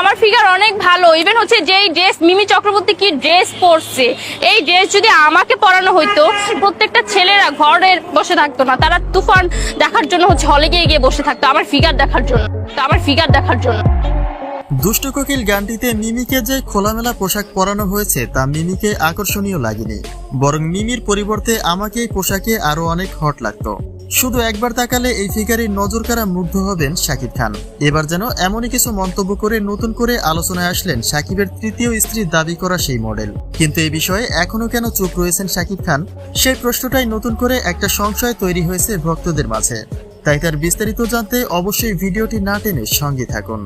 আমার ফিগার অনেক ভালো। ইভেন হচ্ছে যেই ড্রেস মিমি চক্রবর্তী কি ড্রেস পরছে, এই ড্রেস যদি আমাকে পরানো হইতো, প্রত্যেকটা ছেলেরা ঘরে বসে থাকতো না। তারা তুফান দেখার জন্য হচ্ছে হলে গিয়ে গিয়ে বসে থাকতো আমার ফিগার দেখার জন্য, আমার ফিগার দেখার জন্য। দুষ্ট কোকিল গানটিতে মিমিকে যে খোলামেলা পোশাক পরানো হয়েছে, তা মিমিকে আকর্ষণীয় লাগেনি। বরং মিমির পরিবর্তে আমাকে এই পোশাকে আরও অনেক হট লাগতো। শুধু একবার তাকালে এই ফিগারে নজর কারা মুগ্ধ হবেন শাকিব খান। এবার যেন এমনই কিছু মন্তব্য করে নতুন করে আলোচনায় আসলেন শাকিবের তৃতীয় স্ত্রীর দাবি করা সেই মডেল। কিন্তু এই বিষয়ে এখনও কেন চুপ রয়েছেন শাকিব খান, সেই প্রশ্নটাই নতুন করে একটা সংশয় তৈরি হয়েছে ভক্তদের মাঝে। তাই তার বিস্তারিত জানতে অবশ্যই ভিডিওটি না টেনে সঙ্গে থাকুন।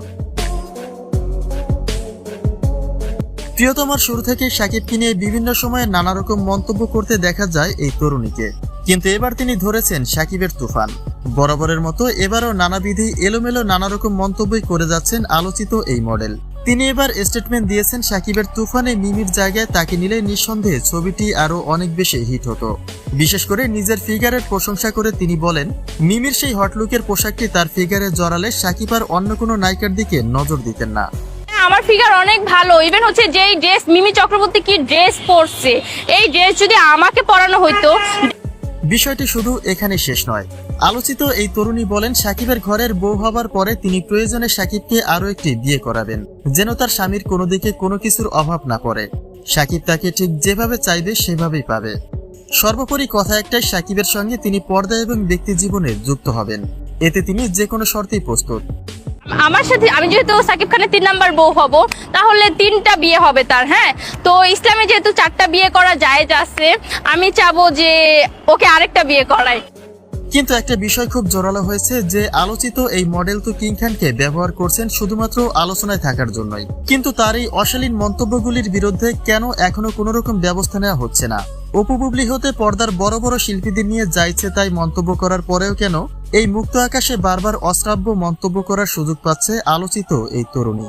প্রিয়তমার শুরু থেকে সাকিবকে নিয়ে বিভিন্ন সময়ে নানা রকম মন্তব্য করতে দেখা যায় এই তরুণীকে। কিন্তু এবার তিনি ধরেছেন সাকিবের তুফান। বরাবরের মতো এবারও নানাবিধি এলোমেলো নানা রকম মন্তব্যই করে যাচ্ছেন আলোচিত এই মডেল। তিনি এবার স্টেটমেন্ট দিয়েছেন সাকিবের তুফানে মিমির জায়গায় তাকে নিলে নিঃসন্দেহে ছবিটি আরও অনেক বেশি হিট হতো। বিশেষ করে নিজের ফিগারের প্রশংসা করে তিনি বলেন, মিমির সেই হটলুকের পোশাকটি তার ফিগারে জড়ালে সাকিব আর অন্য কোনো নায়িকার দিকে নজর দিতেন না। আমার ফিগার অনেক ভালো। ইভেন হচ্ছে যেই ড্রেস মিমি চক্রবর্তী কি ড্রেস পরছে? এই ড্রেস যদি আমাকে পরানো হইতো বিষয়টি শুধু এখানে শেষ নয়। আলোচিত এই তরুণী বলেন, সাকিবের ঘরের বউ হবার পরে তিনি প্রয়োজনে সাকিবকে আরও একটি বিয়ে করাবেন, যেন তার স্বামীর কোনো দিকে কোনো কিছুর অভাব না পড়ে। সাকিব তাকে ঠিক যেভাবে চাইবে, সেভাবেই পাবে। সর্বোপরি কথা একটাই, সাকিবের সঙ্গে তিনি পর্দা এবং ব্যক্তি জীবনে যুক্ত হবেন। এতে তিনি যে কোনো শর্তেই প্রস্তুত। আমার সাথে আমি যেহেতু সাকিব খানের তিন নাম্বার বউ হব, তাহলে তিনটা বিয়ে হবে তার হ্যাঁ? তো ইসলামে যেহেতু চারটা বিয়ে করা যায় আছে, আমি চাবো যে ওকে আরেকটা বিয়ে করাই। কিন্তু একটা বিষয় খুব জোরালো হয়েছে যে আলোচিত এই মডেল তো কিং খানকে ব্যবহার করছেন শুধুমাত্র আলোচনায় থাকার জন্যই। কিন্তু তার এই অশালীন মন্তব্যগুলির বিরুদ্ধে কেন এখনও কোনো রকম ব্যবস্থা নেওয়া হচ্ছে না? অপুপুবলি হতে পর্দার বড় বড় শিল্পীদের নিয়ে যাইছে তাই মন্তব্য করার পরেও কেন এই মুক্ত আকাশে বারবার অশ্রাব্য মন্তব্য করার সুযোগ পাচ্ছে আলোচিত এই তরুণী।